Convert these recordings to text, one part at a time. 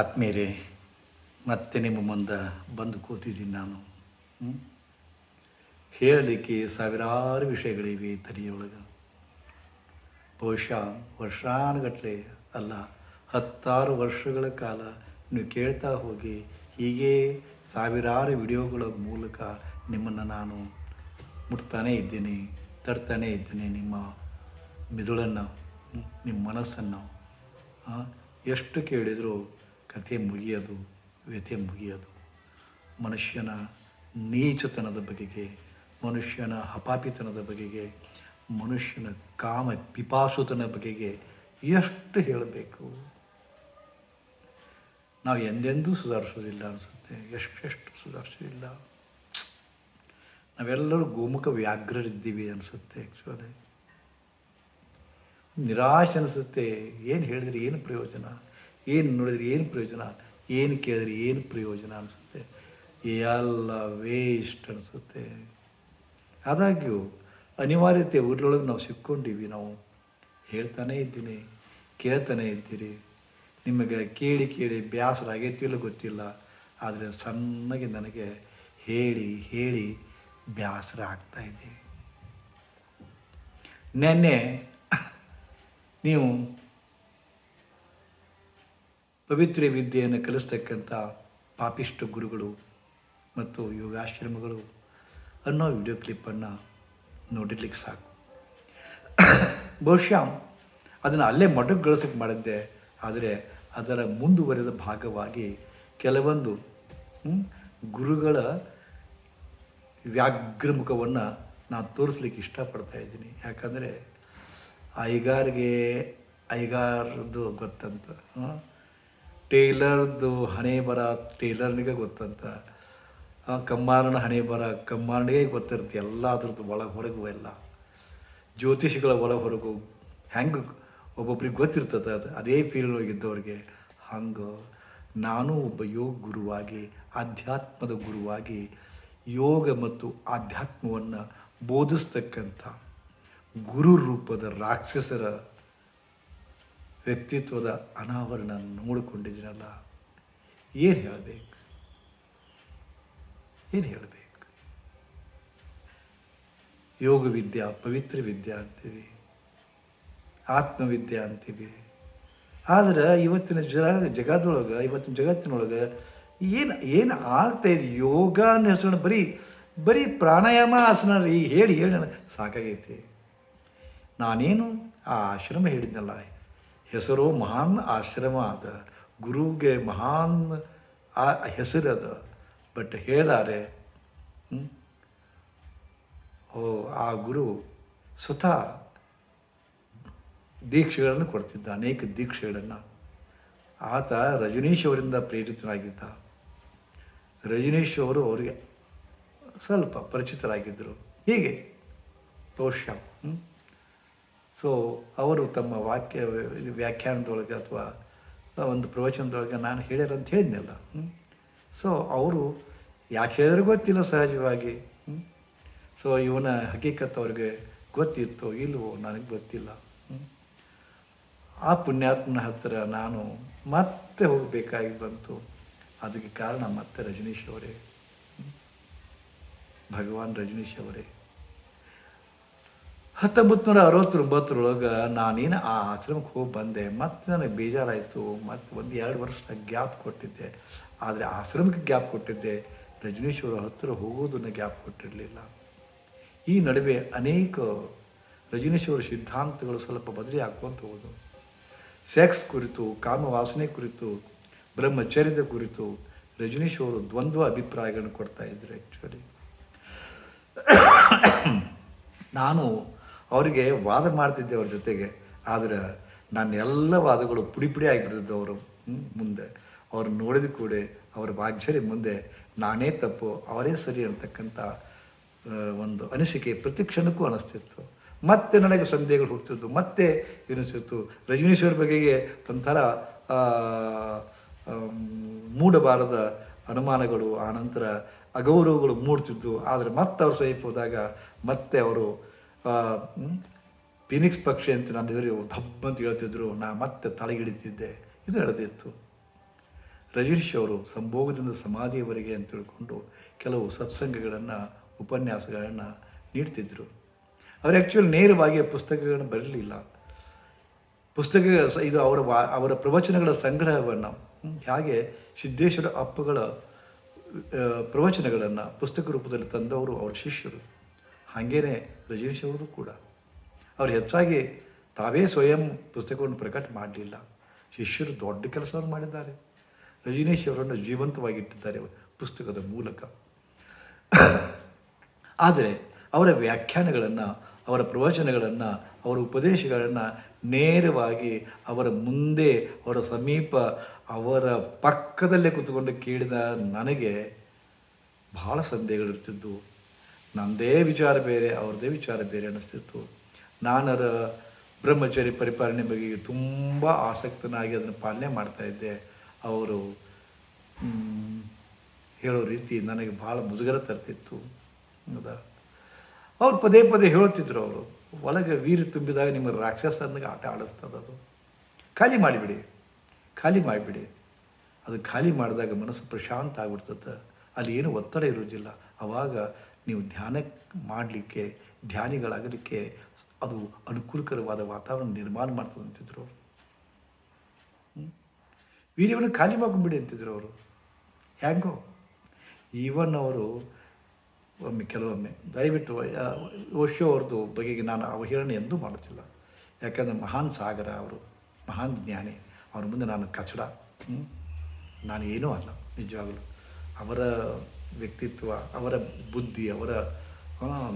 ಆತ್ಮೀಯರೇ, ಮತ್ತೆ ನಿಮ್ಮ ಮುಂದೆ ಬಂದು ಕೂತಿದ್ದೀನಿ ನಾನು. ಹೇಳಲಿಕ್ಕೆ ಸಾವಿರಾರು ವಿಷಯಗಳಿವೆ ತಲೆಯೊಳಗೆ ಬಹುಶಃ ವರ್ಷಾನುಗಟ್ಟಲೆ ಅಲ್ಲ, ಹತ್ತಾರು ವರ್ಷಗಳ ಕಾಲ ನೀವು ಕೇಳ್ತಾ ಹೋಗಿ ಹೀಗೆ ಸಾವಿರಾರು ವಿಡಿಯೋಗಳ ಮೂಲಕ ನಿಮ್ಮನ್ನು ನಾನು ಮುಟ್ತಾನೇ ಇದ್ದೀನಿ, ತರ್ತಾನೆ ಇದ್ದೀನಿ ನಿಮ್ಮ ಮಿದುಳನ್ನು ನಿಮ್ಮ ಮನಸ್ಸನ್ನು. ಎಷ್ಟು ಕೇಳಿದರೂ ಕಥೆ ಮುಗಿಯೋದು, ವ್ಯಥೆ ಮುಗಿಯೋದು. ಮನುಷ್ಯನ ನೀಚತನದ ಬಗೆಗೆ, ಮನುಷ್ಯನ ಹಪಾಪಿತನದ ಬಗೆಗೆ, ಮನುಷ್ಯನ ಕಾಮ ಪಿಪಾಸುತನ ಬಗೆಗೆ ಎಷ್ಟು ಹೇಳಬೇಕು? ನಾವು ಎಂದೆಂದೂ ಸುಧಾರಿಸೋದಿಲ್ಲ ಅನಿಸುತ್ತೆ. ಎಷ್ಟೆಷ್ಟು ಸುಧಾರಿಸೋದಿಲ್ಲ ನಾವೆಲ್ಲರೂ ಗೋಮುಖ ವ್ಯಾಘ್ರರಿದ್ದೀವಿ ಅನಿಸುತ್ತೆ ಆ್ಯಕ್ಚುಲಿ ನಿರಾಶೆ ಅನಿಸುತ್ತೆ. ಏನು ಹೇಳಿದರೆ ಏನು ಪ್ರಯೋಜನ? ಏನು ನೋಡಿದ್ರೆ ಏನು ಪ್ರಯೋಜನ? ಏನು ಕೇಳಿದ್ರೆ ಏನು ಪ್ರಯೋಜನ ಅನಿಸುತ್ತೆ? ಎಲ್ಲ ವೇಸ್ಟ್ ಅನಿಸುತ್ತೆ. ಆದಾಗ್ಯೂ, ಅನಿವಾರ್ಯತೆ ಊರೊಳಗೆ ನಾವು ಸಿಕ್ಕೊಂಡಿವಿ. ನಾವು ಹೇಳ್ತಾನೇ ಇದ್ದೀನಿ, ಕೇಳ್ತಾನೆ ಇದ್ದೀರಿ. ನಿಮಗೆ ಕೇಳಿ ಕೇಳಿ ಬೇಸರ ಆಗೈತಿಲ್ಲ ಗೊತ್ತಿಲ್ಲ. ಆದರೆ ಸಣ್ಣಗೆ ನನಗೆ ಹೇಳಿ ಹೇಳಿ ಬೇಸರ ಆಗ್ತಾಯಿದೆ ನೆನ್ನೆ ನೀವು ಪವಿತ್ರ ವಿದ್ಯೆಯನ್ನು ಕಲಿಸ್ತಕ್ಕಂಥ ಪಾಪಿಷ್ಟ ಗುರುಗಳು ಮತ್ತು ಯೋಗಾಶ್ರಮಗಳು ಅನ್ನೋ ವಿಡಿಯೋ ಕ್ಲಿಪ್ಪನ್ನು ನೋಡಿರ್ಲಿಕ್ಕೆ ಸಾಕು ಬಹುಶಃ ಅದನ್ನು ಅಲ್ಲೇ ಮೊಟಕುಗೊಳಿಸಕ್ಕೆ ಮಾಡಿದ್ದೆ, ಆದರೆ ಅದರ ಮುಂದುವರೆದ ಭಾಗವಾಗಿ ಕೆಲವೊಂದು ಗುರುಗಳ ವ್ಯಾಘ್ರಮುಖವನ್ನು ನಾನು ತೋರಿಸ್ಲಿಕ್ಕೆ ಇಷ್ಟಪಡ್ತಾ ಇದ್ದೀನಿ ಯಾಕಂದರೆ ಐಗಾರಿಗೆ ಐಗಾರದ್ದು ಗೊತ್ತಂತ? ಟೇಲರ್ದು ಹಣೆ ಬರ ಟೇಲರ್ನಿಗೆ ಗೊತ್ತಂತ. ಕಮ್ಮಾರನ ಹಣೆ ಬರ ಕಮ್ಮಾರನಿಗೆ ಗೊತ್ತಿರುತ್ತೆ ಎಲ್ಲ ಅದ್ರದ್ದು ಒಳಗೆ ಹೊರಗು ಎಲ್ಲ. ಜ್ಯೋತಿಷಿಗಳ ಒಳ ಹೊರಗು ಹೆಂಗೆ ಒಬ್ಬೊಬ್ರಿಗೆ ಗೊತ್ತಿರ್ತದೆ ಅದು. ಅದೇ ಇದ್ದವ್ರಿಗೆ ಹಂಗೆ ನಾನು ಒಬ್ಬ ಯೋಗ ಗುರುವಾಗಿ, ಆಧ್ಯಾತ್ಮದ ಗುರುವಾಗಿ ಯೋಗ ಮತ್ತು ಆಧ್ಯಾತ್ಮವನ್ನು ಬೋಧಿಸ್ತಕ್ಕಂಥ ಗುರು ರೂಪದ ರಾಕ್ಷಸರ ವ್ಯಕ್ತಿತ್ವದ ಅನಾವರಣ ನೋಡಿಕೊಂಡಿದ್ದೀನಲ್ಲ ಏನು ಹೇಳಬೇಕು? ಏನು ಹೇಳಬೇಕು? ಯೋಗ ವಿದ್ಯಾ ಪವಿತ್ರ ವಿದ್ಯಾ ಅಂತೀವಿ, ಆತ್ಮವಿದ್ಯೆ ಅಂತೀವಿ. ಆದ್ರೆ ಇವತ್ತಿನ ಜ ಜಗದೊಳಗೆ ಇವತ್ತಿನ ಜಗತ್ತಿನೊಳಗೆ ಏನು ಏನು ಆಗ್ತಾ ಇದೆ? ಯೋಗ ಅನ್ನೋ ಹೆಸರು ಬರೀ ಬರೀ ಪ್ರಾಣಾಯಾಮ ಆಸನ ಈ ಹೇಳಿ ಹೇಳಿ ಸಾಕಾಗೈತಿ. ನಾನೇನು ಆ ಆಶ್ರಮ ಹೇಳಿದ್ನಲ್ಲ ಹೆಸರು ಮಹಾನ್ ಆಶ್ರಮ ಅದ ಗುರುಗೆ ಮಹಾನ್ ಆ ಹೆಸರು ಅದ ಬಟ್ ಹೇಳಾರೆ? ಓ, ಆ ಗುರು ಸ್ವತಃ ದೀಕ್ಷೆಗಳನ್ನು ಕೊಡ್ತಿದ್ದ, ಅನೇಕ ದೀಕ್ಷೆಗಳನ್ನು ಆತ ರಜನೀಶ್ ಅವರಿಂದ ಪ್ರೇರಿತನಾಗಿದ್ದ ರಜನೀಶ್ ಅವರು ಅವರಿಗೆ ಸ್ವಲ್ಪ ಪರಿಚಿತರಾಗಿದ್ದರು ಹೀಗೆ ಬಹುಶಃ? ಸೊ ಅವರು ತಮ್ಮ ವಾಕ್ಯ ವ್ಯಾಖ್ಯಾನದೊಳಗೆ ಅಥವಾ ಒಂದು ಪ್ರವಚನದೊಳಗೆ ನಾನು ಹೇಳಿರಂತ ಹೇಳಿದ್ನಲ್ಲ ಸೊ ಅವರು ಯಾಕೆ ಹೇಳಿದ್ರು ಗೊತ್ತಿಲ್ಲ ಸಹಜವಾಗಿ? ಸೊ ಇವನ ಹಕೀಕತ್ ಅವ್ರಿಗೆ ಗೊತ್ತಿತ್ತು ಇಲ್ವೋ ನನಗೆ ಗೊತ್ತಿಲ್ಲ ಆ ಪುಣ್ಯಾತ್ಮನ ಹತ್ತಿರ ನಾನು ಮತ್ತೆ ಹೋಗಬೇಕಾಗಿ ಬಂತು ಅದಕ್ಕೆ ಕಾರಣ ಮತ್ತೆ ರಜನೀಶ್ ಅವರೇ? ಭಗವಾನ್ ರಜನೀಶ್ ಅವರೇ ಹತ್ತೊಂಬತ್ತು ನೂರ ಅರವತ್ತೊಂಬತ್ತರೊಳಗೆ ನಾನೇನು ಆ ಆಶ್ರಮಕ್ಕೆ ಹೋಗಿ ಬಂದೆ. ಮತ್ತು ನನಗೆ ಬೇಜಾರಾಯಿತು. ಮತ್ತು ಒಂದು ಎರಡು ವರ್ಷ ಗ್ಯಾಪ್ ಕೊಟ್ಟಿದ್ದೆ. ಆದರೆ ಆಶ್ರಮಕ್ಕೆ ಗ್ಯಾಪ್ ಕೊಟ್ಟಿದ್ದೆ. ರಜನೀಶ್ವರ ಹತ್ತಿರ ಹೋಗೋದನ್ನು ಗ್ಯಾಪ್ ಕೊಟ್ಟಿರಲಿಲ್ಲ. ಈ ನಡುವೆ ಅನೇಕ ರಜನೀಶ್ವರ ಸಿದ್ಧಾಂತಗಳು ಸ್ವಲ್ಪ ಬದಲಿ ಹಾಕ್ಕೊಂತ ಹೋದವು. ಸೆಕ್ಸ್ ಕುರಿತು, ಕಾಮವಾಸನೆ ಕುರಿತು, ಬ್ರಹ್ಮಚರ್ಯದ ಕುರಿತು ರಜನೀಶ್ ಅವರು ದ್ವಂದ್ವ ಅಭಿಪ್ರಾಯಗಳನ್ನು ಕೊಡ್ತಾ ಇದ್ರು ಆ್ಯಕ್ಚುಲಿ ನಾನು ಅವರಿಗೆ ವಾದ ಮಾಡ್ತಿದ್ದೆ ಅವ್ರ ಜೊತೆಗೆ. ಆದರೆ ನನ್ನ ಎಲ್ಲ ವಾದಗಳು ಪುಡಿ ಪುಡಿ ಆಗಿಬಿಡ್ತಿದ್ದು ಅವರು. ಮುಂದೆ. ಅವ್ರು ನೋಡಿದ ಕೂಡ ಅವರ ವಾಗ್ಝರಿ ಮುಂದೆ ನಾನೇ ತಪ್ಪು, ಅವರೇ ಸರಿ ಅಂತಕ್ಕಂಥ ಒಂದು ಅನಿಸಿಕೆ ಪ್ರತಿ ಕ್ಷಣಕ್ಕೂ ಅನಿಸ್ತಿತ್ತು. ಮತ್ತೆ ನನಗೆ ಸಂದೇಹಗಳು ಹುಟ್ಟಿತ್ತು ಮತ್ತೆ ಎನಿಸಿತ್ತು ರಜನೀಶ್ವರ ಬಗೆಗೆ ಒಂಥರ ಮೂಡಬಾರದ ಅನುಮಾನಗಳು ಆನಂತರ ಅಗೌರವಗಳು ಮೂಡ್ತಿದ್ದು ಆದರೆ ಮತ್ತೆ ಅವ್ರು ಸಮೀಪ ಹೋದಾಗ ಮತ್ತೆ ಅವರು ಫಿನಿಕ್ಸ್ ಪಕ್ಷಿ ಅಂತ ನಾನು ಎದುರು ತಪ್ಪು ಅಂತ ಹೇಳ್ತಿದ್ರು, ನಾ ಮತ್ತೆ ತಲೆಗಿಡಿತಿದ್ದೆ ಇದು ನಡೆದಿತ್ತು ರಜೀಶ್ ಅವರು ಸಂಭೋಗದಿಂದ ಸಮಾಧಿಯವರೆಗೆ ಅಂತ ತಿಳ್ಕೊಂಡು ಕೆಲವು ಸತ್ಸಂಗಗಳನ್ನು, ಉಪನ್ಯಾಸಗಳನ್ನು ನೀಡ್ತಿದ್ದರು ಅವರು ಆ್ಯಕ್ಚುಲಿ ನೇರವಾಗಿ ಪುಸ್ತಕಗಳನ್ನು ಬರಲಿಲ್ಲ. ಪುಸ್ತಕ ಇದು ಅವರ ಅವರ ಪ್ರವಚನಗಳ ಸಂಗ್ರಹವನ್ನು ಹಾಗೆ ಸಿದ್ದೇಶ್ವರ ಅಪ್ಪಗಳ ಪ್ರವಚನಗಳನ್ನು ಪುಸ್ತಕ ರೂಪದಲ್ಲಿ ತಂದವರು ಅವರ ಶಿಷ್ಯರು. ಹಾಗೇನೆ ರಜನೀಶ್ ಅವರು ಕೂಡ. ಅವರು ಹೆಚ್ಚಾಗಿ ತಾವೇ ಸ್ವಯಂ ಪುಸ್ತಕವನ್ನು ಪ್ರಕಟ ಮಾಡಲಿಲ್ಲ. ಶಿಷ್ಯರು ದೊಡ್ಡ ಕೆಲಸವನ್ನು ಮಾಡಿದ್ದಾರೆ. ರಜನೀಶ್ ಅವರನ್ನು ಜೀವಂತವಾಗಿಟ್ಟಿದ್ದಾರೆ ಪುಸ್ತಕದ ಮೂಲಕ. ಆದರೆ ಅವರ ವ್ಯಾಖ್ಯಾನಗಳನ್ನು, ಅವರ ಪ್ರವಚನಗಳನ್ನು, ಅವರ ಉಪದೇಶಗಳನ್ನು ನೇರವಾಗಿ ಅವರ ಮುಂದೆ, ಅವರ ಸಮೀಪ, ಅವರ ಪಕ್ಕದಲ್ಲೇ ಕೂತ್ಕೊಂಡು ಕೇಳಿದ ನನಗೆ ಬಹಳ ಸಂದೇಹಗಳಿರ್ತಿದ್ವು. ನನ್ನದೇ ವಿಚಾರ ಬೇರೆ, ಅವ್ರದ್ದೇ ವಿಚಾರ ಬೇರೆ ಅನ್ನಿಸ್ತಿತ್ತು. ನಾನರ ಬ್ರಹ್ಮಚರ್ಯ ಪರಿಪಾಲನೆ ಬಗ್ಗೆ ತುಂಬ ಆಸಕ್ತನಾಗಿ ಅದನ್ನು ಪಾಲನೆ ಮಾಡ್ತಾ ಇದ್ದೆ. ಅವರು ಹೇಳೋ ರೀತಿ ನನಗೆ ಭಾಳ ಮುಜುಗರ ತರ್ತಿತ್ತು. ಹೌದಾ? ಅವ್ರು ಪದೇ ಪದೇ ಹೇಳ್ತಿದ್ರು ಅವರು, ಒಳಗೆ ವೀರ ತುಂಬಿದಾಗ ನಿಮ್ಮ ರಾಕ್ಷಸನಿಗೆ ಆಟ ಆಡಿಸ್ತದೆ ಅದು. ಖಾಲಿ ಮಾಡಿಬಿಡಿ ಖಾಲಿ ಮಾಡಿಬಿಡಿ. ಅದು ಖಾಲಿ ಮಾಡಿದಾಗ ಮನಸ್ಸು ಪ್ರಶಾಂತ ಆಗ್ಬಿಡ್ತದೆ. ಅಲ್ಲಿ ಏನು ಒತ್ತಡ ಇರೋದಿಲ್ಲ ಆವಾಗ ನೀವು ಧ್ಯಾನ ಮಾಡಲಿಕ್ಕೆ, ಧ್ಯಾನಿಗಳಾಗಲಿಕ್ಕೆ ಅದು ಅನುಕೂಲಕರವಾದ ವಾತಾವರಣ ನಿರ್ಮಾಣ ಮಾಡ್ತದೆ ಅಂತಿದ್ರು ಅವರು. ವೀರ್ಯವನ್ನು ಖಾಲಿ ಮಾಡ್ಕೊಂಬಿಡಿ ಅಂತಿದ್ರು ಅವರು. ಹ್ಯಾಂಗೋ? ಈವನ್ ಅವರು, ಒಮ್ಮೆ ಕೆಲವೊಮ್ಮೆ, ದಯವಿಟ್ಟು ಓಶೋ ಅವ್ರದ್ದು ಬಗೆಗೆ ನಾನು ಅವಹೇಳನೆ ಎಂದೂ ಮಾಡುತ್ತಿಲ್ಲ. ಯಾಕಂದರೆ ಮಹಾನ್ ಸಾಗರ ಅವರು, ಮಹಾನ್ ಜ್ಞಾನಿ, ಅವ್ರ ಮುಂದೆ ನಾನು ಕಚಡ? ನಾನು ಏನೂ ಅಲ್ಲ, ನಿಜವಾಗಲೂ. ಅವರ ವ್ಯಕ್ತಿತ್ವ, ಅವರ ಬುದ್ಧಿ, ಅವರ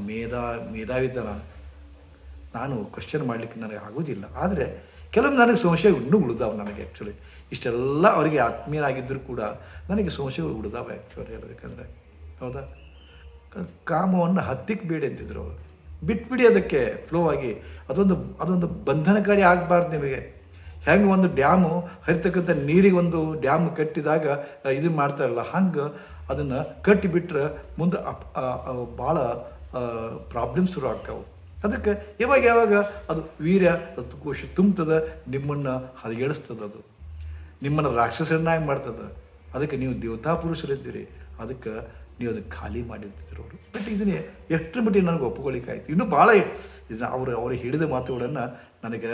ಮೇಧಾ, ಮೇಧಾವಿತನ ನಾನು ಕ್ವಶನ್ ಮಾಡಲಿಕ್ಕೆ ನನಗೆ ಆಗೋದಿಲ್ಲ ಆದರೆ ಕೆಲವೊಮ್ಮೆ ನನಗೆ ಸಂಶಯ ಇನ್ನೂ ಉಳಿದಾವೆ ನನಗೆ ಆ್ಯಕ್ಚುಲಿ ಇಷ್ಟೆಲ್ಲ ಅವರಿಗೆ ಆತ್ಮೀಯರಾಗಿದ್ದರೂ ಕೂಡ ನನಗೆ ಸಂಶಯಗಳು ಉಳಿದಾವೆ ಆ್ಯಕ್ಚುಲಿ ಹೇಳಬೇಕಂದ್ರೆ ಹೌದಾ? ಕಾಮವನ್ನು ಹತ್ತಿಕ್ಕೆ ಬೇಡಿ ಅಂತಿದ್ರು ಅವರು. ಬಿಟ್ಬಿಡಿ ಅದಕ್ಕೆ ಫ್ಲೋ ಆಗಿ. ಅದೊಂದು ಅದೊಂದು ಬಂಧನಕಾರಿ ಆಗಬಾರ್ದು ನಿಮಗೆ. ಹೆಂಗೆ ಒಂದು ಡ್ಯಾಮು, ಹರಿತಕ್ಕಂಥ ನೀರಿಗೆ ಒಂದು ಡ್ಯಾಮ್ ಕಟ್ಟಿದಾಗ ಇದು ಮಾಡ್ತಾರಲ್ಲ, ಹಂಗೆ ಅದನ್ನು ಕಟ್ಟಿಬಿಟ್ರೆ ಮುಂದೆ ಅಪ್ ಭಾಳ ಪ್ರಾಬ್ಲಮ್ಸ್ ಶುರು ಆಗ್ತಾವೆ. ಅದಕ್ಕೆ ಯಾವಾಗ ಯಾವಾಗ ಅದು ವೀರ್ಯ, ಅದು ಕೋಶ ತುಂಬ್ತದ, ನಿಮ್ಮನ್ನು ಹರಿಗೆಡಿಸ್ತದೆ ಅದು. ನಿಮ್ಮನ್ನು ರಾಕ್ಷಸರನ್ನಾಗಿ ಮಾಡ್ತದೆ. ಅದಕ್ಕೆ ನೀವು ದೇವತಾ ಪುರುಷರಿದ್ದೀರಿ. ಅದಕ್ಕೆ ನೀವು ಅದನ್ನು ಖಾಲಿ ಮಾಡಿರ್ತಿದ್ರು ಅವರು. ಬಟ್ ಇದನ್ನೇ ಎಷ್ಟರ ಮಟ್ಟಿಗೆ ನನಗೆ ಒಪ್ಪಿಕೊಳ್ಳಿಕ್ಕಾಯ್ತು. ಇನ್ನೂ ಭಾಳ ಇದು ಅವರು ಅವರು ಹೇಳಿದ ಮಾತುಗಳನ್ನು ನನಗೆ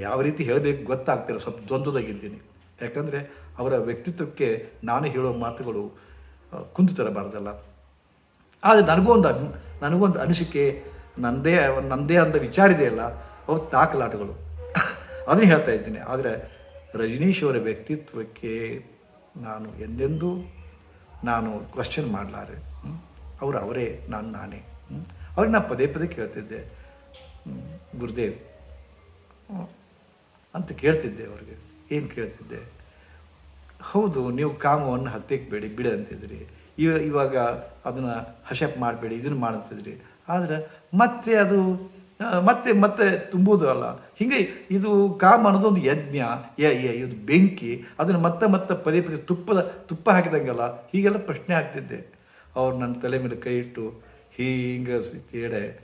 ಯಾವ ರೀತಿ ಹೇಳಬೇಕು ಗೊತ್ತಾಗ್ತಿಲ್ಲ. ಸ್ವಲ್ಪ ದ್ವಂದ್ವದಾಗಿದ್ದೀನಿ. ಯಾಕಂದರೆ ಅವರ ವ್ಯಕ್ತಿತ್ವಕ್ಕೆ ನಾನು ಹೇಳೋ ಮಾತುಗಳು ಕುಂದು ತರಬಾರ್ದಲ್ಲ ಆದರೆ ನನಗೂ ಒಂದು ನನಗೊಂದು ಅನಿಸಿಕೆ ನನ್ನದೇ ನನ್ನದೇ ಅಂತ ವಿಚಾರ ಇದೆಯಲ್ಲ ಅವು ದಾಖಲಾಟಗಳು. ಅದನ್ನು ಹೇಳ್ತಾ ಇದ್ದೀನಿ. ಆದರೆ ರಜನೀಶ್ ಅವರ ವ್ಯಕ್ತಿತ್ವಕ್ಕೆ ನಾನು ಎಂದೆಂದೂ ನಾನು ಕ್ವಶನ್ ಮಾಡಲಾರೆ. ಅವರು ಅವರೇ, ನಾನು ನಾನೇ. ಅವ್ರಿಗೆ ನಾನು ಪದೇ ಪದೇ ಕೇಳ್ತಿದ್ದೆ. ಗುರುದೇವ್. ಅಂತ ಕೇಳ್ತಿದ್ದೆ ಅವ್ರಿಗೆ. ಏನು ಕೇಳ್ತಿದ್ದೆ? ಹೌದು, ನೀವು ಕಾಮವನ್ನು ಹತ್ತಿಕ್ಕೆ ಬೇಡಿ ಅಂತಿದ್ರಿ. ಇವ, ಇವಾಗ ಅದನ್ನು ಹಶಪ್ ಮಾಡಬೇಡಿ, ಇದನ್ನು ಮಾಡಂತಿದ್ರಿ. ಆದರೆ ಮತ್ತೆ ಅದು ಮತ್ತೆ ಮತ್ತೆ ತುಂಬುವುದು ಅಲ್ಲ. ಹಿಂಗೆ ಇದು ಕಾಮ ಅನ್ನೋದೊಂದು ಯಜ್ಞ ಯ ಯ- ಇದು ಬೆಂಕಿ, ಅದನ್ನು ಮತ್ತೆ ಮತ್ತೆ ಪದೇ ಪದೇ ತುಪ್ಪದ, ತುಪ್ಪ ಹಾಕಿದಂಗಲ್ಲ ಹೀಗೆಲ್ಲ ಪ್ರಶ್ನೆ ಆಗ್ತಿದ್ದೆ. ಅವ್ರು ನನ್ನ ತಲೆ ಮೇಲೆ ಕೈ ಇಟ್ಟು, ಹೀಗೆ ಕೇಳೆ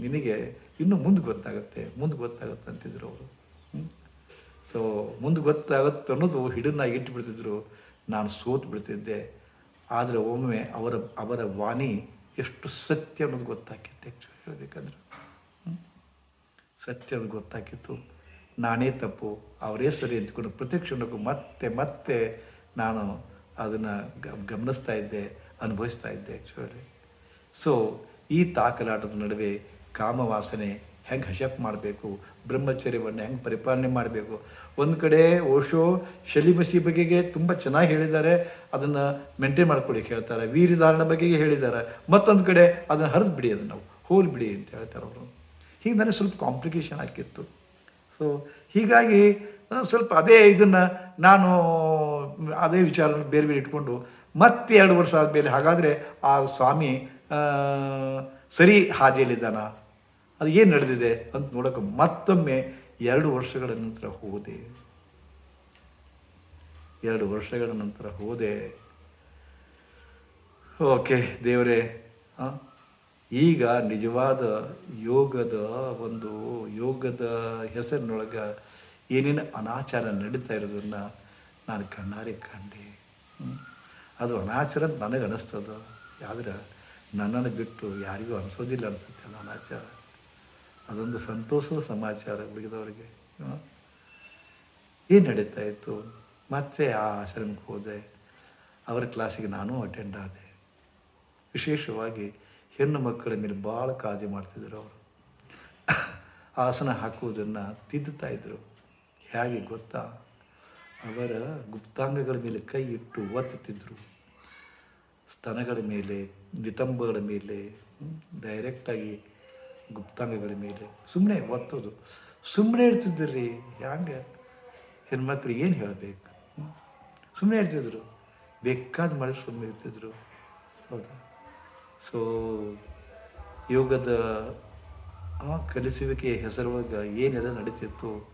ನಿನಗೆ ಇನ್ನೂ ಮುಂದೆ ಗೊತ್ತಾಗುತ್ತೆ ಮುಂದೆ ಗೊತ್ತಾಗುತ್ತೆ, ಅಂತಿದ್ರು ಅವರು. ಸೊ ಮುಂದೆ ಗೊತ್ತಾಗುತ್ತೆ ಅನ್ನೋದು ಹಿಡನ್ನಾಗಿ ಇಟ್ಟುಬಿಡ್ತಿದ್ರು ನಾನು ಸೋತು ಬಿಡ್ತಿದ್ದೆ. ಆದರೆ ಒಮ್ಮೆ ಅವರ ಅವರ ವಾಣಿ ಎಷ್ಟು ಸತ್ಯ ಅನ್ನೋದು ಗೊತ್ತಾಕಿತ್ತು ಆ್ಯಕ್ಚುಲಿ ಹೇಳಬೇಕಂದ್ರೆ. ಸತ್ಯ ಅನ್ನೋದು ಗೊತ್ತಾಕಿತ್ತು. ನಾನೇ ತಪ್ಪು. ಅವರೇ ಸರಿ ಅಂದ್ಕೊಂಡು ಪ್ರತಿ ಕ್ಷಣಕ್ಕೂ ಮತ್ತೆ ಮತ್ತೆ ನಾನು ಅದನ್ನು ಗಮನಿಸ್ತಾ ಇದ್ದೆ, ಅನುಭವಿಸ್ತಾ ಇದ್ದೆ ಆ್ಯಕ್ಚುಲಿ ಸೊ ಈ ತಾಕಲಾಟದ ನಡುವೆ ಕಾಮವಾಸನೆ ಹೆಂಗೆ ಹಶಪ್ ಮಾಡಬೇಕು, ಬ್ರಹ್ಮಚರ್ಯವನ್ನು ಹೆಂಗೆ ಪರಿಪಾಲನೆ ಮಾಡಬೇಕು. ಒಂದು ಕಡೆ ಓಶೋ ಶಲಿಮಸಿ ಬಗೆಗೆ ತುಂಬ ಚೆನ್ನಾಗಿ ಹೇಳಿದ್ದಾರೆ, ಅದನ್ನು ಮೇಂಟೈನ್ ಮಾಡ್ಕೊಳ್ಳಿಕ್ಕೆ ಹೇಳ್ತಾರೆ ವೀರ್ಯಧಾರಣ ಬಗೆಗೆ ಹೇಳಿದ್ದಾರೆ. ಮತ್ತೊಂದು ಕಡೆ ಅದನ್ನು ಹರಿದು ಬಿಡಿ ಅದನ್ನು ನಾವು, ಹೋಲ್ ಬಿಡಿ ಅಂತ ಹೇಳ್ತಾರೆ ಅವರು. ಹೀಗೆ ನನಗೆ ಸ್ವಲ್ಪ ಕಾಂಪ್ಲಿಕೇಶನ್ ಆಗಿತ್ತು ಸೊ ಹೀಗಾಗಿ ಸ್ವಲ್ಪ ಅದೇ ಇದನ್ನು ನಾನು ಅದೇ ವಿಚಾರ ಬೇರೆ ಬೇರೆ ಇಟ್ಕೊಂಡು ಮತ್ತೆ ಎರಡು ವರ್ಷ ಆದಮೇಲೆ ಹಾಗಾದರೆ ಆ ಸ್ವಾಮಿ ಸರಿ ಹಾದಿಯಲ್ಲಿದ್ದಾನ? ಅದು ಏನು ನಡೆದಿದೆ ಅಂತ ನೋಡೋಕೆ ಮತ್ತೊಮ್ಮೆ ಎರಡು ವರ್ಷಗಳ ನಂತರ ಹೋದೆ. ಎರಡು ವರ್ಷಗಳ ನಂತರ ಹೋದೆ. ಓಕೆ, ದೇವರೇ ಈಗ ನಿಜವಾದ ಯೋಗದ ಒಂದು ಯೋಗದ ಹೆಸರಿನೊಳಗೆ ಏನೇನು ಅನಾಚಾರ ನಡೀತಾ ಇರೋದನ್ನು ನಾನು ಕಣ್ಣಾರೆ ಕಂಡೆ. ಅದು ಅನಾಚಾರ ಅಂತ ನನಗೆ ಅನ್ನಿಸ್ತದ ಆದರೆ ನನ್ನನ್ನು ಬಿಟ್ಟು ಯಾರಿಗೂ ಅನಿಸೋದಿಲ್ಲ ಅನಿಸುತ್ತೆ ಅನಾಚಾರ. ಅದೊಂದು ಸಂತೋಷದ ಸಮಾಚಾರ ಉಳಿದವರಿಗೆ ಏನು ನಡೀತಾ ಇತ್ತು? ಮತ್ತೆ ಆ ಆಶ್ರಮಕ್ಕೆ ಹೋದೆ. ಅವರ ಕ್ಲಾಸಿಗೆ ನಾನು ಅಟೆಂಡ್ ಆದೆ. ವಿಶೇಷವಾಗಿ ಹೆಣ್ಣು ಮಕ್ಕಳ ಮೇಲೆ ಭಾಳ ಕಾಳಜಿ ಮಾಡ್ತಿದ್ರು ಅವರು. ಆಸನ ಹಾಕುವುದನ್ನು ತಿದ್ದುತ್ತಾ ಇದ್ದರು ಹೇಗೆ ಗೊತ್ತಾ? ಅವರ ಗುಪ್ತಾಂಗಗಳ ಮೇಲೆ ಕೈ ಇಟ್ಟು ಒತ್ತುತ್ತಿದ್ದರು ಸ್ತನಗಳ ಮೇಲೆ, ನಿತಂಬಗಳ ಮೇಲೆ ಡೈರೆಕ್ಟಾಗಿ ಗುಪ್ತಾಂಗಗಳ ಮೇಲೆ ಸುಮ್ಮನೆ ಒತ್ತೋದು. ಸುಮ್ಮನೆ ಇರ್ತಿದ್ರಿ ಹ್ಯಾಂಗೆ? ಹೆಣ್ಮಕ್ಳಿಗೆ ಏನು ಹೇಳಬೇಕು? ಸುಮ್ಮನೆ ಇರ್ತಿದ್ರು ಬೇಕಾದ ಮಳೆ ಸುಮ್ಮನೆ ಇರ್ತಿದ್ರು. ಹೌದಾ? ಸೊ ಯೋಗದ, ಆ, ಕಲಿಸುವಿಕೆ ಹೆಸರೊಳಗೆ ಏನೆಲ್ಲ ನಡೀತಿತ್ತು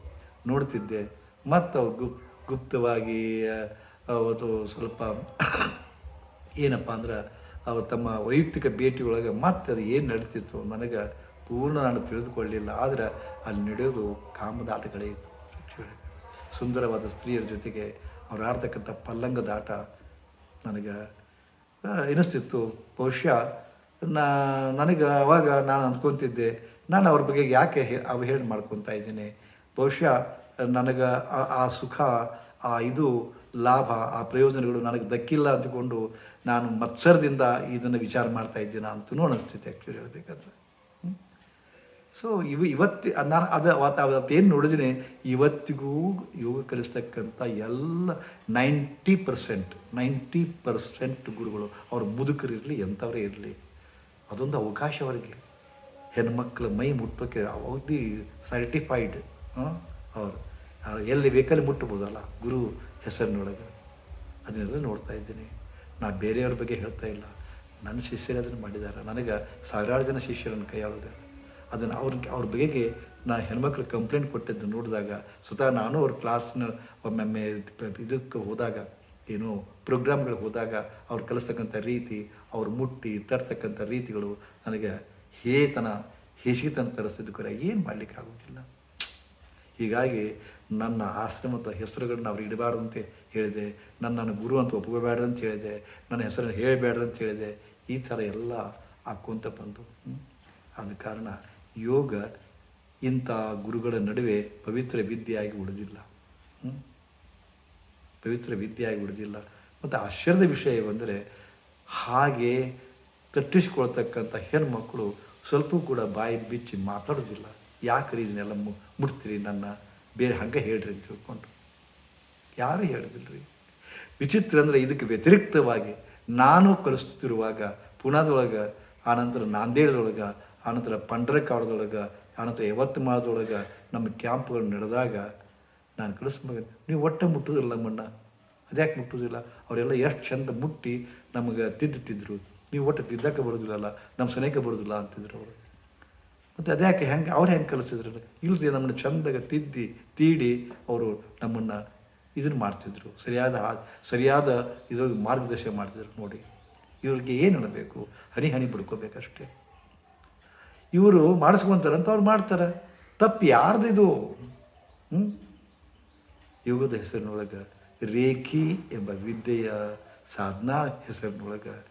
ನೋಡ್ತಿದ್ದೆ. ಮತ್ತು ಅವು ಗುಪ್, ಗುಪ್ತವಾಗಿ ಅವತ್ತು ಸ್ವಲ್ಪ ಏನಪ್ಪ ಅಂದ್ರೆ ಅವ್ರು ತಮ್ಮ ವೈಯಕ್ತಿಕ ಭೇಟಿ ಒಳಗೆ ಮತ್ತೆ ಅದು ಏನು ನಡೀತಿತ್ತು? ನನಗೆ ಪೂರ್ಣ ನಾನು ತಿಳಿದುಕೊಳ್ಳಲಿಲ್ಲ. ಆದರೆ ಅಲ್ಲಿ ನಡೆಯೋದು ಕಾಮದಾಟಗಳೇ ಇತ್ತು. ಸುಂದರವಾದ ಸ್ತ್ರೀಯರ ಜೊತೆಗೆ ಅವ್ರು ಆಡ್ತಕ್ಕಂಥ ಪಲ್ಲಂಗದಾಟ ನನಗೆ ಎನಿಸ್ತಿತ್ತು. ಬಹುಶಃ ನಾ, ನನಗೆ ಅವಾಗ ನಾನು ಅಂದ್ಕೊತಿದ್ದೆ, ನಾನು ಅವ್ರ ಬಗ್ಗೆ ಯಾಕೆ ಅವಹೇಳನ ಮಾಡ್ಕೊತಾ ಇದ್ದೀನಿ? ಬಹುಶಃ ನನಗೆ ಆ- ಆ ಸುಖ, ಆ ಇದು, ಲಾಭ, ಆ ಪ್ರಯೋಜನಗಳು ನನಗೆ ದಕ್ಕಿಲ್ಲ ಅಂದ್ಕೊಂಡು ನಾನು ಮತ್ಸರದಿಂದ ಇದನ್ನು ವಿಚಾರ ಮಾಡ್ತಾ ಇದ್ದೀನಿ ಅಂತಲೂ ಅನಿಸ್ತಿತ್ತು ಆ್ಯಕ್ಚುಲಿ ಹೇಳಬೇಕಾದ್ರೆ. ಸೊ ಇವು ಇವತ್ತು ನಾನು ಅದು ಅವತ್ತೇನು ನೋಡಿದ್ದೀನಿ ಇವತ್ತಿಗೂ ಯೋಗ ಕಲಿಸ್ತಕ್ಕಂಥ ಎಲ್ಲ ನೈಂಟಿ ಪರ್ಸೆಂಟ್ ನೈಂಟಿ ಪರ್ಸೆಂಟ್ ಗುರುಗಳು ಅವ್ರು ಮುದುಕರಿರಲಿ ಎಂಥವರೇ ಇರಲಿ. ಅದೊಂದು ಅವಕಾಶ ಅವರಿಗೆ. ಹೆಣ್ಮಕ್ಳ ಮೈ ಮುಟ್ಟೋಕೆ ಅವಧಿ ಸರ್ಟಿಫೈಡ್ ಅವರು. ಎಲ್ಲಿ ಬೇಕಲ್ಲಿ ಮುಟ್ಟಬೋದಲ್ಲ ಗುರು ಹೆಸರಿನೊಳಗೆ. ಅದನ್ನೆಲ್ಲ ನೋಡ್ತಾ ಇದ್ದೀನಿ. ನಾ ಬೇರೆಯವ್ರ ಬಗ್ಗೆ ಹೇಳ್ತಾ ಇಲ್ಲ. ನನ್ನ ಶಿಷ್ಯರು ಅದನ್ನು ಮಾಡಿದ್ದಾರೆ ನನಗೆ ಸಾವಿರಾರು ಜನ ಶಿಷ್ಯರನ್ನು ಕೈಯಾಳಿದ್ದಾರೆ ಅದನ್ನು ಅವ್ರ ಅವ್ರ ಬಗೆಗೆ ನಾ ಹೆಣ್ಮಕ್ಳು ಕಂಪ್ಲೇಂಟ್ ಕೊಟ್ಟಿದ್ದು ನೋಡಿದಾಗ ಸ್ವತಃ ನಾನು ಅವ್ರ ಕ್ಲಾಸ್ನ ಒಮ್ಮೊಮ್ಮೆ ಇದಕ್ಕೆ ಹೋದಾಗ, ಏನು ಪ್ರೋಗ್ರಾಮ್ಗಳಿಗೆ ಹೋದಾಗ ಅವ್ರು ಕಲಿಸ್ತಕ್ಕಂಥ ರೀತಿ, ಅವ್ರು ಮುಟ್ಟಿ, ತರ್ತಕ್ಕಂಥ ರೀತಿಗಳು ನನಗೆ ಹೇತನ ಹೇಸಿತನ ತರಿಸ್ತಿದ್ದು ಕರೆ ಏನು ಮಾಡಲಿಕ್ಕೆ ಆಗೋದಿಲ್ಲ ಹೀಗಾಗಿ ನನ್ನ ಆಶ್ರಮದ ಹೆಸರುಗಳನ್ನ ಅವ್ರು ಇಡಬಾರ್ದು ಅಂತ ಹೇಳಿದೆ, ನನ್ನನ್ನು ಗುರು ಅಂತ ಒಪ್ಕೋಬೇಡ್ರಿ ಅಂತ ಹೇಳಿದೆ, ನನ್ನ ಹೆಸರನ್ನು ಹೇಳಬೇಡ್ರಿ ಅಂತ ಹೇಳಿದೆ, ಈ ಥರ ಎಲ್ಲ ಹಾಕ್ಕೊಂತ ಬಂದು. ಆದ ಕಾರಣ ಯೋಗ ಇಂಥ ಗುರುಗಳ ನಡುವೆ ಪವಿತ್ರ ವಿದ್ಯೆಯಾಗಿ ಉಳಿದಿಲ್ಲ. ಪವಿತ್ರ ವಿದ್ಯೆಯಾಗಿ ಉಳಿದಿಲ್ಲ. ಮತ್ತು ಆಶ್ಚರ್ಯದ ವಿಷಯ ಬಂದರೆ ಹಾಗೆ ಕಟ್ಟಿಸ್ಕೊಳ್ತಕ್ಕಂಥ ಹೆಣ್ಮಕ್ಕಳು ಸ್ವಲ್ಪ ಕೂಡ ಬಾಯಿ ಬಿಚ್ಚಿ ಮಾತಾಡೋದಿಲ್ಲ. ಯಾಕೆ ಇದನ್ನೆಲ್ಲ ಮು, ಮುಟ್ತೀರಿ ನನ್ನ? ಬೇರೆ ಹಂಗೆ ಹೇಳ್ರಿ ಅಂತ ತಿಳ್ಕೊಂಡು ಯಾರೂ ರೀ ವಿಚಿತ್ರ ಅಂದರೆ ಇದಕ್ಕೆ ವ್ಯತಿರಿಕ್ತವಾಗಿ ನಾನು ಕಲಿಸ್ತಿರುವಾಗ ಪುಣಾದೊಳಗೆ ಆನಂತರ ನಾಂದೇಡದೊಳಗೆ ಆನಂತರ ಪಂಡ್ರಕಾಡದೊಳಗೆ ಆನಂತರ ಯವತ್ಮಾಳದೊಳಗೆ ನಮ್ಮ ಕ್ಯಾಂಪ್ಗಳು ನಡೆದಾಗ, ನಾನು ಕಳಿಸ್ಬೇಕು ನೀವು ಒಟ್ಟೆ ಮುಟ್ಟುವುದಿಲ್ಲ ನಮ್ಮನ್ನು ಅದ್ಯಾಕೆ ಮುಟ್ಟುವುದಿಲ್ಲ ಅವರೆಲ್ಲ ಎಷ್ಟು ಚಂದ ಮುಟ್ಟಿ ನಮಗೆ ತಿದ್ದುತ್ತಿದ್ರು ನೀವು ಒಟ್ಟು ತಿದ್ದಕ್ಕೆ ಬರೋದಿಲ್ಲಲ್ಲ ನಮ್ಮ ಸನೇಕ ಬರೋದಿಲ್ಲ ಅಂತಿದ್ರು ಅವರು. ಮತ್ತು ಅದ್ಯಾಕೆ ಹೆಂಗೆ, ಅವ್ರು ಹೆಂಗೆ ಕಲಿಸಿದ್ರು? ಇಲ್ಲದೆ ನಮ್ಮನ್ನು ಚಂದಾಗ ತಿದ್ದಿ, ತೀಡಿ ಅವರು ನಮ್ಮನ್ನು ಇದನ್ನು ಮಾಡ್ತಿದ್ರು. ಸರಿಯಾದ ಸರಿಯಾದ ಇದ್ರೊಳಗೆ ಮಾರ್ಗದರ್ಶನ ಮಾಡ್ತಿದ್ರು ನೋಡಿ. ಇವ್ರಿಗೆ ಏನು ಹೇಳಬೇಕು? ಹನಿ ಹನಿ ಬಿಡ್ಕೋಬೇಕಷ್ಟೇ. ಇವರು ಮಾಡಿಸ್ಕೊಂತಾರೆ ಅಂತ ಅವ್ರು ಮಾಡ್ತಾರೆ. ತಪ್ಪು ಯಾರ್ದು ಇದು ಹ್ಞೂ ಯೋಗದ ಹೆಸರಿನೊಳಗೆ ರೇಖಿ ಎಂಬ ವಿದ್ಯೆಯ ಸಾಧನಾ ಹೆಸರಿನೊಳಗೆ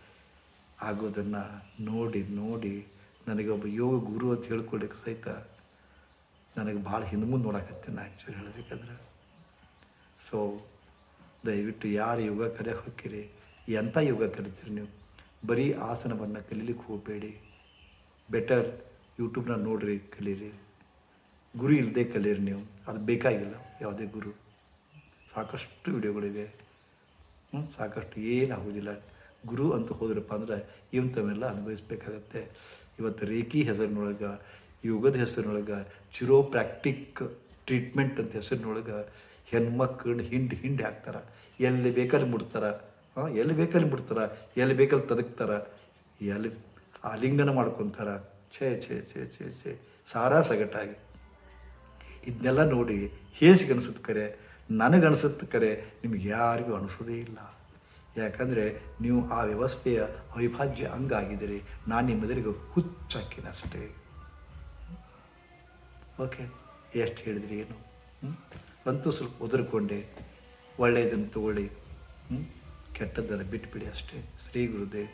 ಆಗೋದನ್ನು ನೋಡಿ ನೋಡಿ ನನಗೆ ಒಬ್ಬ ಯೋಗ ಗುರು ಅಂತ ಹೇಳ್ಕೊಳ್ಳಿಕ್ಕೆ ಸಹಿತ ನನಗೆ ಭಾಳ ಹಿಂದೆ ಮುಂದೆ ನೋಡಕತ್ತೀನಿ ನಾ ಆ್ಯಕ್ಚುಲಿ ಹೇಳಬೇಕಂದ್ರೆ. ಸೊ ದಯವಿಟ್ಟು ಯಾರು ಯೋಗ ಕರೆ ಹೋಗ್ತೀರಿ ಎಂಥ ಯೋಗ ಕಲಿತೀರಿ ನೀವು? ಬರೀ ಆಸನವನ್ನು ಕಲೀಲಿಕ್ಕೆ ಹೋಗಬೇಡಿ. ಬೆಟರ್ ಯೂಟ್ಯೂಬ್ನ ನೋಡ್ರಿ, ಕಲೀರಿ. ಗುರು ಇಲ್ಲದೆ ಕಲೀರಿ ನೀವು. ಅದು ಬೇಕಾಗಿಲ್ಲ, ಯಾವುದೇ ಗುರು. ಸಾಕಷ್ಟು ವಿಡಿಯೋಗಳಿವೆ. ಹ್ಞೂ ಸಾಕಷ್ಟು ಏನಾಗೋದಿಲ್ಲ ಗುರು ಅಂತ ಹೋದ್ರಪ್ಪ ಅಂದ್ರೆ ಇವಂಥವೆಲ್ಲ ಅನುಭವಿಸ್ಬೇಕಾಗತ್ತೆ. ಇವತ್ತು ರೇಖಿ ಹೆಸರಿನೊಳಗೆ, ಯೋಗದ ಹೆಸರಿನೊಳಗೆ ಚಿರೋಪ್ರಾಕ್ಟಿಕ್ ಟ್ರೀಟ್ಮೆಂಟ್ ಅಂತ ಹೆಸರಿನೊಳಗೆ ಹೆಣ್ಮಕ್ಳನ್ನ ಹಿಂಡಿ ಹಿಂಡಿ ಹಾಕ್ತಾರೆ. ಎಲ್ಲಿ ಬೇಕಲ್ಲಿ ಮುಡ್ತಾರೆ ಹಾಂ, ಎಲ್ಲಿ ಬೇಕಲ್ಲಿ ಮುಡ್ತಾರೆ ಎಲ್ಲಿ ಬೇಕಲ್ಲಿ ತದಕ್ತಾರೆ. ಎಲ್ಲಿ ಆಲಿಂಗನ ಮಾಡ್ಕೊತಾರೆ. ಛೇ ಛೇ ಛೇ ಛೇ ಛೇ. ಸಾರಾ ಸಗಟಾಗಿ. ಇದನ್ನೆಲ್ಲ ನೋಡಿ ಹೇಸಿಗೆ ಅನಿಸುತ್ತೆ ಕರೆ, ನನಗನ್ಸುತ್ತೆ ಕರೆ, ನಿಮ್ಗೆ ಯಾರಿಗೂ ಅನಿಸೋದೇ ಇಲ್ಲ. ಯಾಕಂದರೆ ನೀವು ಆ ವ್ಯವಸ್ಥೆಯ ಅವಿಭಾಜ್ಯ ಅಂಗ ಆಗಿದ್ದೀರಿ. ನಾನು ನಿಮ್ಮೆದುರಿಗೆ ಹುಚ್ಚಾಕಿನ ಅಷ್ಟೇ ಓಕೆ, ಎಷ್ಟು ಹೇಳಿದ್ರಿ ಏನು? ಅಂತೂ ಸ್ವಲ್ಪ ಒದರ್ಕೊಂಡೆ. ಒಳ್ಳೆಯದನ್ನು ತಗೊಳ್ಳಿ. ಹ್ಞೂ ಕೆಟ್ಟದ್ದನ್ನು ಬಿಟ್ಬಿಡಿ ಅಷ್ಟೇ. ಶ್ರೀ ಗುರುದೇವ್